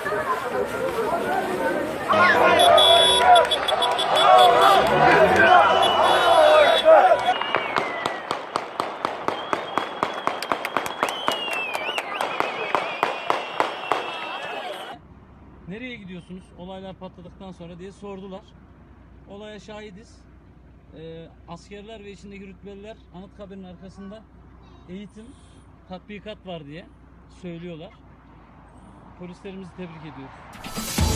Nereye gidiyorsunuz olaylar patladıktan sonra diye sordular. Olaya şahidiz. Ee, askerler ve içindeki rütbeliler Anıtkabir'in arkasında eğitim, tatbikat var diye söylüyorlar. Polislerimizi tebrik ediyoruz.